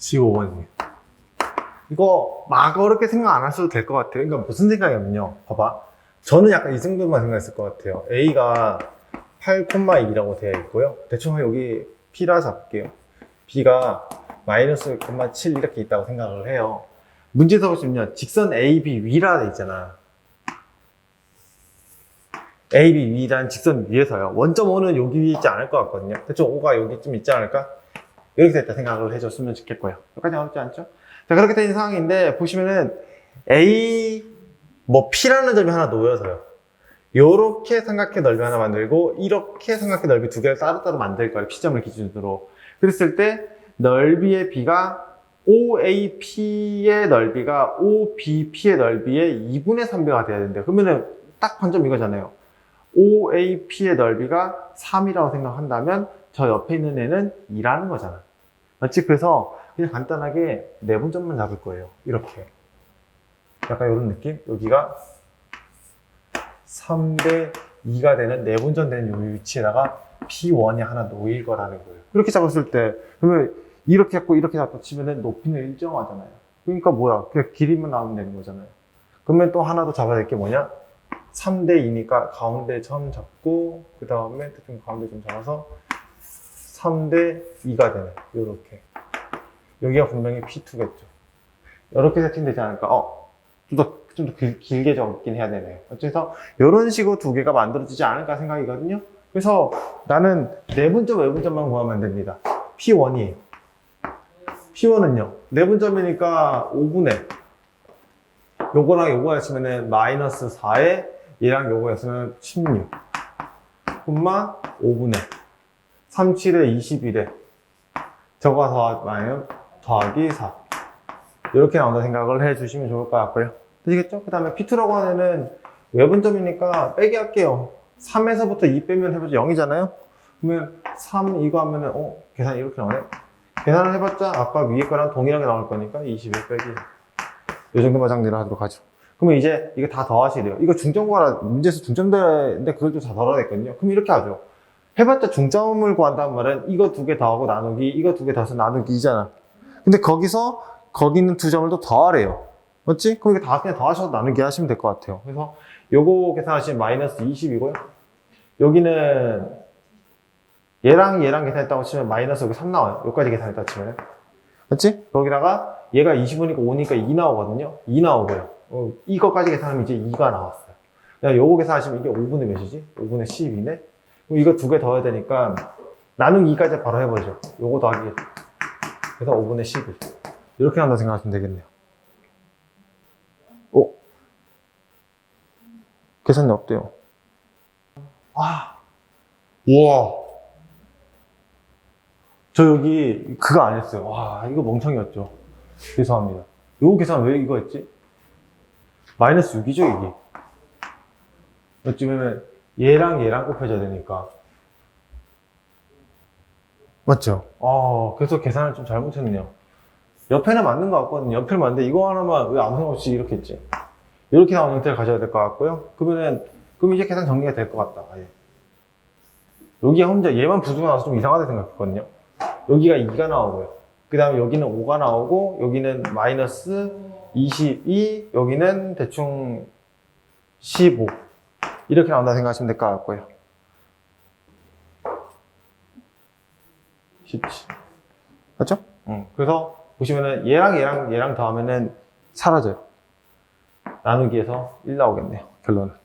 15번입니다. 이거 막 어렵게 생각 안 하셔도 될 것 같아요. 그러니까 무슨 생각이냐면요. 봐봐. 저는 약간 이 정도만 생각했을 것 같아요. A가 8,2라고 되어 있고요. 대충 여기 P라 잡을게요. B가 마이너스 7 이렇게 있다고 생각을 해요. 문제에서 보시면요. 직선 AB 위라 돼 있잖아. AB 위란 직선 위에서요. 원점 5는 여기 위에 있지 않을 것 같거든요. 대충 5가 여기쯤 있지 않을까? 이렇게 됐다 생각을 해줬으면 좋겠고요. 여기까지 어렵지 않죠? 자, 그렇게 된 상황인데, 보시면은, A, 뭐, P라는 점이 하나 놓여서요. 요렇게 삼각형 넓이 하나 만들고, 이렇게 삼각형 넓이 두 개를 따로따로 만들 거예요. P점을 기준으로. 그랬을 때, 넓이의 B가 OAP의 넓이가 OBP의 넓이의 2분의 3배가 돼야 된대요. 그러면은, 딱 반점 이거잖아요. OAP의 넓이가 3이라고 생각한다면, 저 옆에 있는 애는 2라는 거잖아. 맞지? 그래서 그냥 간단하게 내분점만 잡을 거예요. 이렇게. 약간 이런 느낌? 여기가 3대 2가 되는 내분점 되는 요 위치에다가 P1이 하나 놓일 거라는 거예요. 이렇게 잡았을 때, 그러면 이렇게 잡고 이렇게 잡고 치면은 높이는 일정하잖아요. 그러니까 뭐야? 그냥 길이만 나오면 되는 거잖아요. 그러면 또 하나 더 잡아야 될 게 뭐냐? 3대 2니까 가운데 점 잡고, 그 다음에 대충 가운데 점 잡아서 3대 2가 되는, 요렇게. 여기가 분명히 P2겠죠. 이렇게 세팅되지 않을까? 어, 좀 더, 좀더 길게 적긴 해야 되네요. 어째서 이런 식으로 두 개가 만들어지지 않을까 생각이거든요. 그래서 나는 내분점, 외분점만 구하면 됩니다. P1이. P1은요, 내분점이니까 5분의 요거랑 요거 했으면은 마이너스 4에 얘랑 요거 했으면 16. 콤마 5분의 37에 21에 저거 더하면 더하기 4 이렇게 나온다 생각을 해주시면 좋을 것 같고요. 되시겠죠? 그 다음에 P2라고 하는 애는 외분점이니까 빼기 할게요. 3에서부터 2 빼면 해보자 0이잖아요? 그러면 3 이거 하면은 어? 계산 이렇게 나오네. 계산을 해봤자 아까 위에 거랑 동일하게 나올 거니까 21 빼기. 이 정도만 정리를 하도록 하죠. 그러면 이제 이거 다 더하시래요. 이거 중점과라 문제에서 중점인데 그걸 또 다 덜어냈거든요. 그럼 이렇게 하죠 해봤자 중점을 구한다는 말은 이거 두 개 더하고 나누기, 이거 두 개 더해서 나누기잖아. 근데 거기서 거기 있는 두 점을 또 더하래요. 맞지? 그럼 이거 다 그냥 더하셔서 나누기 하시면 될 것 같아요. 그래서 요거 계산하시면 마이너스 20이고요. 여기는 얘랑 얘랑 계산했다고 치면 마이너스 여기 3 나와요. 여기까지 계산했다 치면. 맞지? 거기다가 얘가 25니까 5니까 2 나오거든요. 2 나오고요. 어, 이거까지 계산하면 이제 2가 나왔어요. 그냥 요거 계산하시면 이게 5분의 몇이지? 5분의 12네? 이거 두 개 더 해야 되니까 나누기 2까지 바로 해버리죠. 요거 더하기 그래서 5분의 11 이렇게 한다 생각하시면 되겠네요. 오 계산이 없대요. 아 우와 저 여기 그거 안 했어요. 와 이거 멍청이었죠. 죄송합니다. 요거 계산 왜 이거 했지? 마이너스 6이죠 이게. 어찌 보면 얘랑 얘랑 곱해져야 되니까. 맞죠? 아, 그래서 계산을 좀 잘못했네요. 옆에는 맞는 것 같거든요. 옆에는 맞는데 이거 하나만 왜 아무 생각 없이 이렇게 했지? 이렇게 나온 형태를 가져야 될 것 같고요. 그러면은, 그럼 이제 계산 정리가 될 것 같다. 아예. 여기가 혼자 얘만 부수가 나와서 좀 이상하다 생각했거든요. 여기가 2가 나오고요. 그 다음에 여기는 5가 나오고, 여기는 마이너스 22, 여기는 대충 15. 이렇게 나온다 생각하시면 될 것 같고요. 17. 맞죠? 응. 그래서 보시면은 얘랑 얘랑 얘랑 더하면은 사라져요. 나누기에서 1 나오겠네요. 결론은. 네.